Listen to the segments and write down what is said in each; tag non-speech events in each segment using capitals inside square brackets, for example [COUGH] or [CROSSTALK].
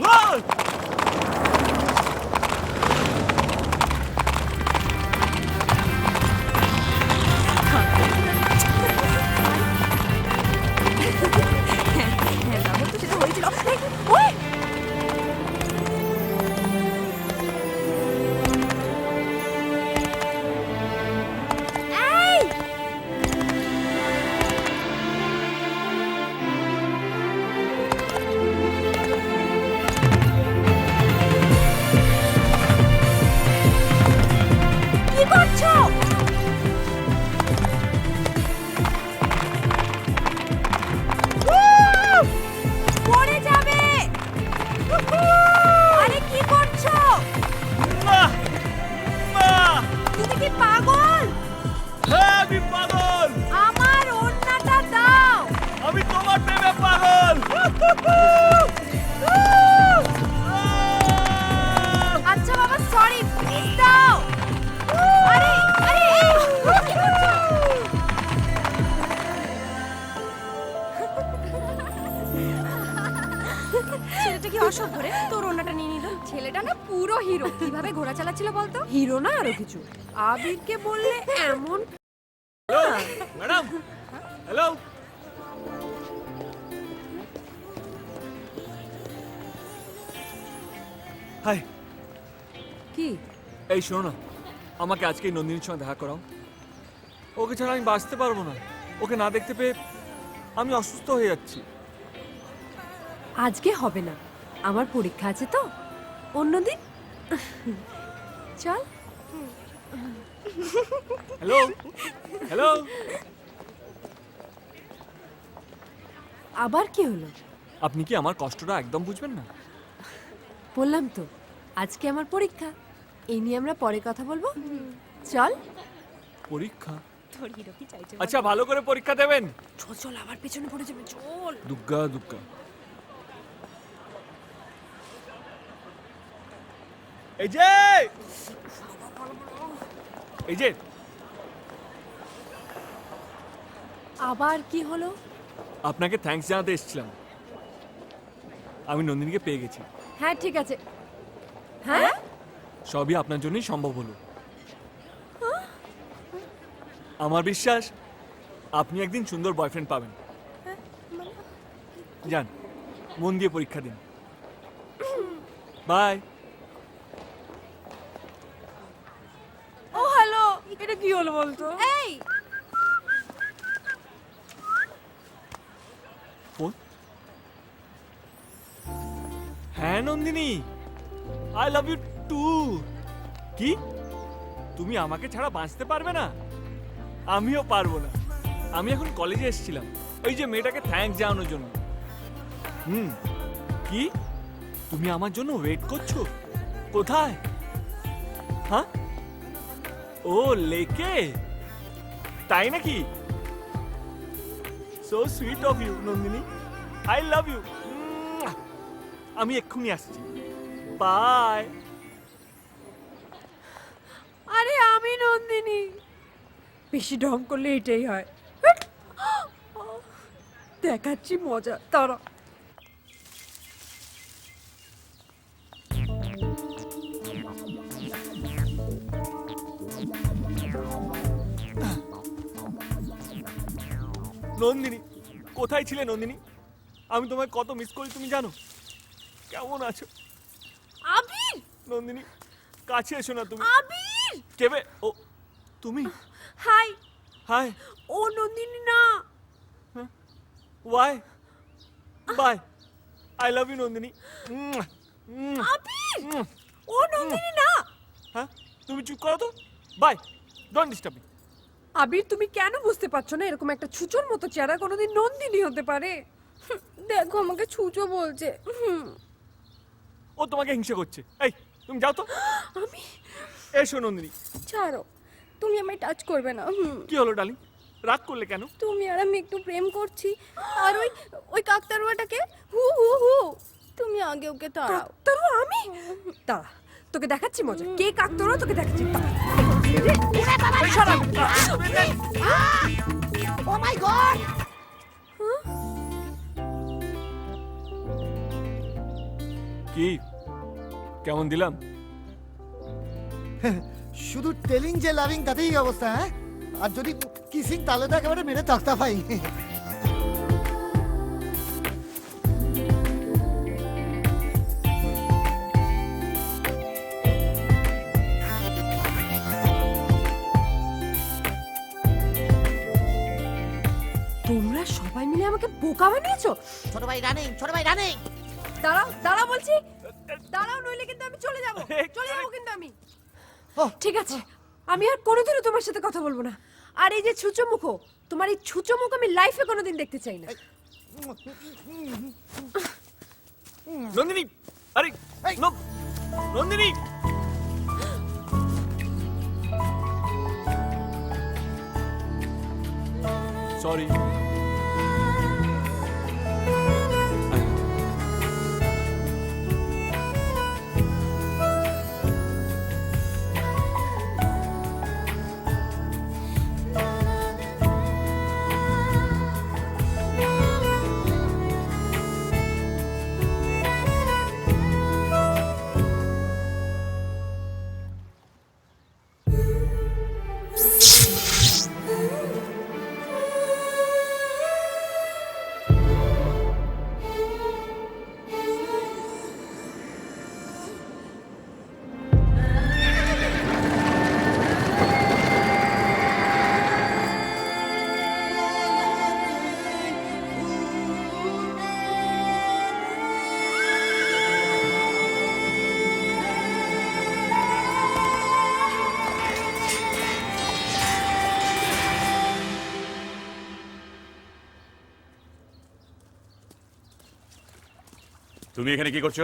Look! কীভাবে ঘোড়া চালাচ্ছিল বলতো? হিরো না আরও কিছু। আবিরকে বললে এমন হ্যালো ম্যাডাম হ্যালো হাই কি? এই শোনো না। আমাকে আজকে নন্দিনীর সঙ্গে দেখা করাও। ওকে ছাড়া আমি বাঁচতে পারব না। ওকে না দেখতে পেয়ে আমি অসুস্থ হয়ে যাচ্ছি। আজকে হবে না। আমার পরীক্ষা আছে তো। অন্যদিন চল। Hello hello. আবার কি হলো? আপনি কি আমার কষ্টটা একদম বুঝবেন না? বললাম তো আজকে আমার পরীক্ষা। এই নিয়ে আমরা পরে কথা বলব। চল। পরীক্ষা? তোর হিরো কি চাইছে আচ্ছা ভালো করে পরীক্ষা দেবেন। চল চল আবার পেছনে পড়ে যাবে চল। দুগ্গা দুগ্গা। এই যে! এই যে! আবার কি হলো? আপনাকে থ্যাঙ্কস জানাতে এসেছিলাম। আমি নন্দিনীকে পেয়ে গেছি। হ্যাঁ ঠিক আছে। হ্যাঁ? সবই আপনার জন্যই সম্ভব হলো। আমার বিশ্বাস আপনি একদিন সুন্দর বয়ফ্রেন্ড পাবেন। যান মন দিয়ে পরীক্ষা দিন। বাই ও হ্যালো এটা কি হলো বলতো? এই! ফোন হ্যাঁ Nandini. I love you too কি? তুমি আমাকে ছাড়া বাঁচতে পারবে না? আমিও পারব না। আমি এখন কলেজে এসেছিলাম। ওই যে মেয়েটাকে থ্যাঙ্কস জানানোর জন্য। হুম। কি? তুমি আমার জন্য ওয়েট করছ? কোথায়? হ্যাঁ? ও, লেকে? তাই নাকি? So sweet of you Nandini. I love you আমি এক্ষুনি আসছি। বাই আরে আমি নন্দিনী। বেশি ঢং করলে এটাই হয়। দেখাচ্ছি মজা। তারা নন্দিনী কোথায় ছিলে নন্দিনী? আমি তোমায় কত মিস করি তুমি জানো? কেমন আছো? আবির! নন্দিনী কাছে এসো না তুমি। আবির! কেবে? ও তুমি? হাই। হাই। ও নন্দিনী না। Why bye I love you Nandini. Abir. ও নন্দিনী না। হ্যাঁ? তুমি চুপ করো তো। Bye don't disturb me Abir তুমি কেন বুঝতে পারছ না এরকম একটা ছুচোর মতো চেহারা কোনোদিন নন্দিনী হতে পারে? দেখো আমাকে ছুচো বলছে। ও তোমাকে হিংসা করছে। এই তুমি যাও তো। [GASPS] আমি? এসো নন্দিনী। ছাড়ো তুমি আমায় টাচ করবে না হুম। কি হলো ডার্লিং রাগ করলে কেন? তুমি আর আমি একটু প্রেম করছি। আর ওই ওই কাকতারুয়াটাকে? হু হু হু। তুমি আগে ওকে তাড়াও। কাকতারু আমি? দাঁড়া তোকে দেখাচ্ছি মজা। কে কাকতারু তোকে দেখাচ্ছি। দাঁড়া। কি? কেমন দিলাম? শুধু টেলিং যে লাভিং তাতেই অবস্থা হ্যাঁ? আর যদি কিসিং তাহলে তো একেবারে মেরে তক্তা পাই আমাকে বোকা বানিয়েছো? ছোট ভাই রানিং ছোট ভাই রানিং। দাঁড়াও দাঁড়াও বলছি। দাঁড়াও নইলে কিন্তু আমি চলে যাব। চলে যাব কিন্তু আমি। ও। ঠিক আছে আমি আর কোনোদিনও তোমার সাথে কথা বলব না। আর এই যে ছুচো মুখো তোমার এই ছুচো মুখ আমি লাইফে কোনোদিন দেখতে চাই না। নন্দিনী আরে নন্দিনী। সরি তুমি এখানে কি করছ?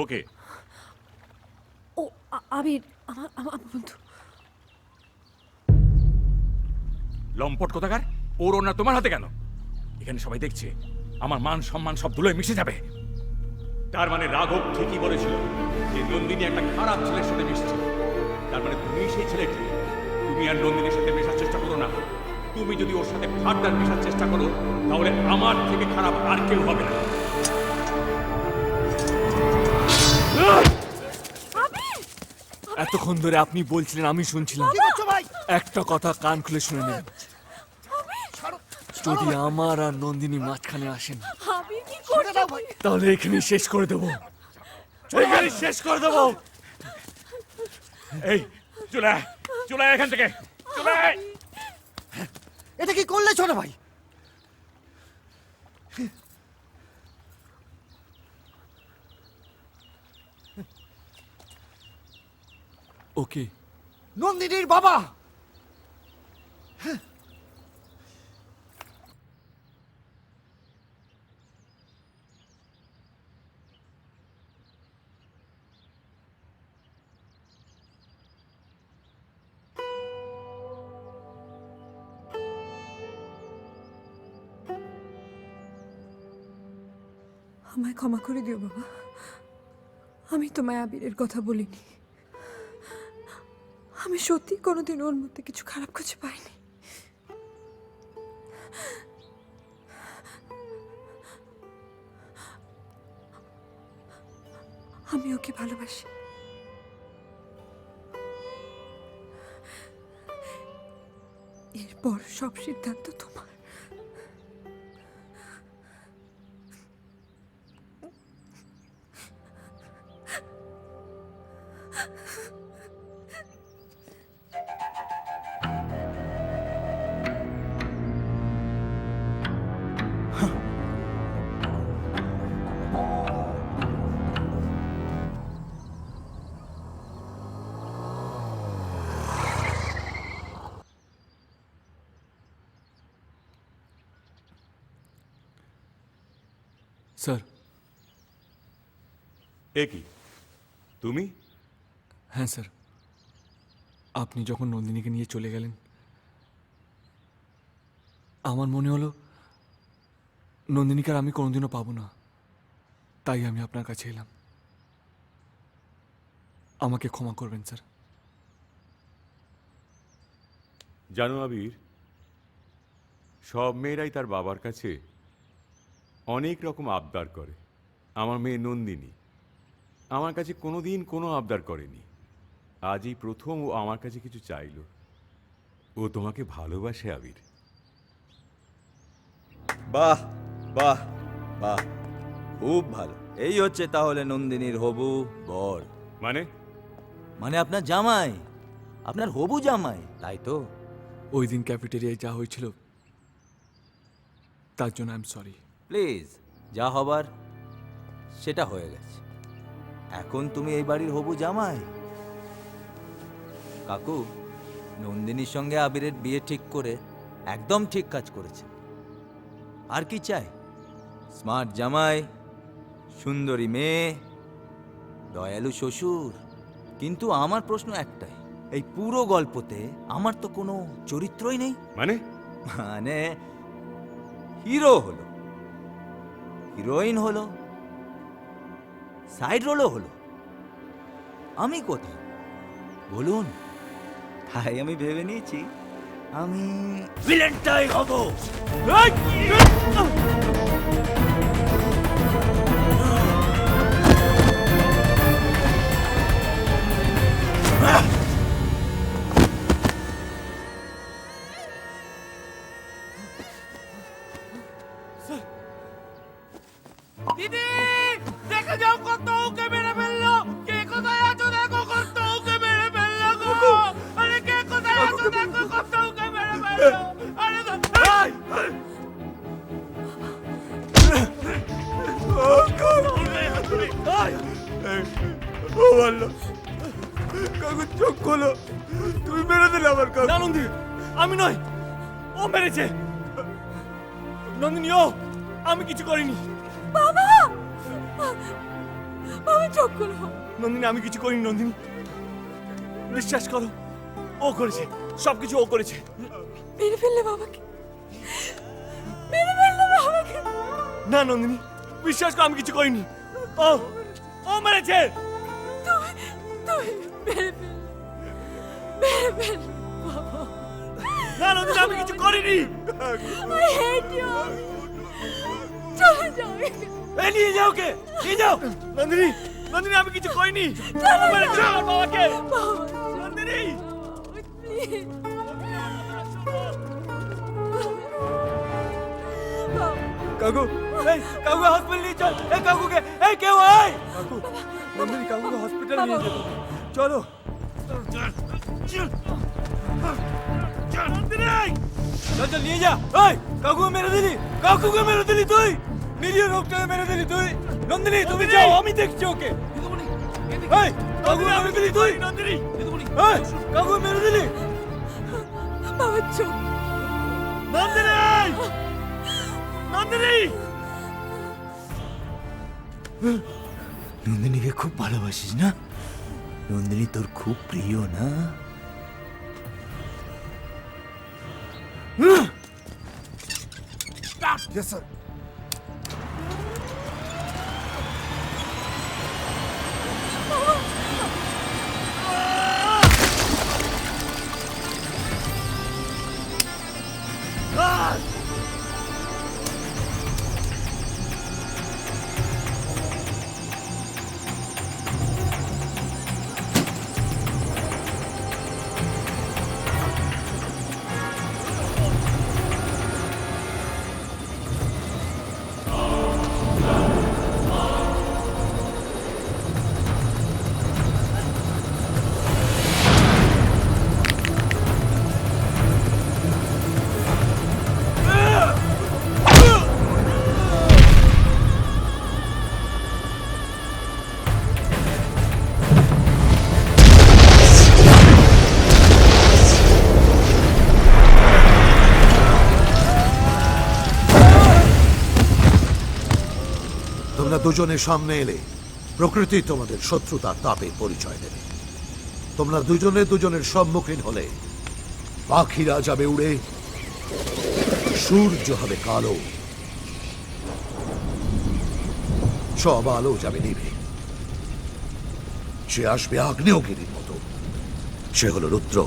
ওকে। ও আবির আমার আমার বন্ধু। লম্পট কোথাকার? ওর ওনা তোমার হাতে কেন? এখানে সবাই দেখছে। আমার মান সম্মান সব ধুলোয় মিশে যাবে। তার মানে রাঘব ঠিকই বলেছিল যে নন্দিনী একটা খারাপ ছেলের সাথে মিশছে। তার মানে তুমি সেই ছেলেটি। তুমি আর নন্দিনীর সাথে মেশার চেষ্টা করো না। তুমি যদি ওর সাথে ফার্দার মেশার চেষ্টা করো তাহলে আমার থেকে খারাপ আর কেউ হবে না। এতক্ষণ ধরে আপনি বলছিলেন আমি শুনছিলাম। ভাই? একটা কথা কান খুলে শুনে নেন। যদি আমার আর নন্দিনী মাঝখানে আসেন তাহলে এখানে শেষ করে দেবো। এখানে শেষ করে দেবো। এই চলে চলে এখান থেকে চলে। এটা কি করলে ছোট ভাই? ওকে নন্দিনীর বাবা! আমায় ক্ষমা করে দিও বাবা। আমি তোমায় আবিরের কথা বলিনি। আমি সত্যি কোনোদিন ওর মধ্যে কিছু খারাপ খুঁজে পাইনি। আমি ওকে ভালোবাসি। এরপর সব সিদ্ধান্ত তোমার। স্যার। এ কি? তুমি? হ্যাঁ স্যার। আপনি যখন নন্দিনীকে নিয়ে চলে গেলেন আমার মনে হলো নন্দিনীকে আর আমি কোনোদিনও পাবো না। তাই আমি আপনার কাছে এলাম। আমাকে ক্ষমা করবেন স্যার। জানো আবির সব মেয়েরাই তার বাবার কাছে অনেক রকম আবদার করে। আমার মেয়ে নন্দিনী। আমার কাছে কোনোদিন কোনো আবদার করেনি। আজই প্রথম ও আমার কাছে কিছু চাইলো। ও তোমাকে ভালোবাসে আবির। বাহ বাহ বাহ। খুব ভালো। এই হচ্ছে তাহলে নন্দিনীর হবু বর। মানে? মানে আপনার জামাই। আপনার হবু জামাই তাই তো? ওই দিন ক্যাফেটেরিয়ায় যা হয়েছিল তার জন্য আই এম সরি প্লিজ যা হবার সেটা হয়ে গেছে। এখন তুমি এই বাড়ির হবু জামাই। কাকু নন্দিনীর সঙ্গে আবিরের বিয়ে ঠিক করে একদম ঠিক কাজ করেছে। আর কি চাই? স্মার্ট জামাই সুন্দরী মেয়ে দয়ালু শ্বশুর। কিন্তু আমার প্রশ্ন একটাই এই পুরো গল্পতে আমার তো কোনো চরিত্রই নেই। মানে? মানে হিরো হলো। হিরোইন হলো সাইড রোলও হলো। আমি কোথায়? বলুন। তাই আমি ভেবে নিয়েছি আমি ভিলেনটাই হব। আমি কিছু করিনি নন্দিনী। বিশ্বাস করো ও করেছে। সবকিছু ও করেছে। মেরে ফেললে বাবাকে। মেরে ফেললে বাবাকে। না নন্দিনী বিশ্বাস করো আমি কিছু করিনি। ও ও মেরেছে। তুমি তুমি মেরে ফেললে। মেরে ফেললে না নন্দিনী আমি কিছু করিনি। I hate you চলে যাও নিয়ে যাও কে নিয়ে যাও। নন্দিনী নন্দিনী আমি কিছু করিনি ও মেরেছে আমার বাবাকে নন্দিনী কাকু এই কাকু হসপিটাল নিয়ে চল এই কাকুকে এই কেউ আয় কাকু নন্দিনী কাকুকে হসপিটাল নিয়ে যাব চলো নন্দিনী চল চল নিয়ে যা ওই কাকুকে মেরে দিলি কাকুকে মেরে দিলি তুই নিরীহ লোকটাকে মেরে দিলি তুই নন্দিনী তুমি যাও আমি দেখছি ওকে। এই কাকুকে মেরে দিলি তুই। নন্দিনী এই কাকুকে মেরে দিলি বাবার চোখ নন্দিনী! নন্দিনী! নন্দিনীকে খুব ভালোবাসিস না? নন্দিনী তোর খুব প্রিয় না? Yes, sir. তোমরা দুজনের সামনে এলে, প্রকৃতি তোমাদের শত্রুতার তাপে পরিচয় দেবে। তোমরা দুজনে দুজনের সম্মুখীন হলে, পাখিরা যাবে উড়ে, সূর্য হবে কালো। সব আলো যাবে নিভে। সে আসবে আগ্নেয়গিরির মতো। সে হলো রুদ্র।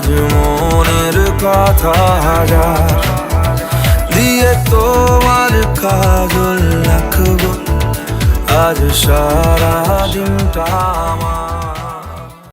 আজ মনের কথা হাজার। দিয়ে তোমার কাজল রাখব। আজ সারা দিনটা আমার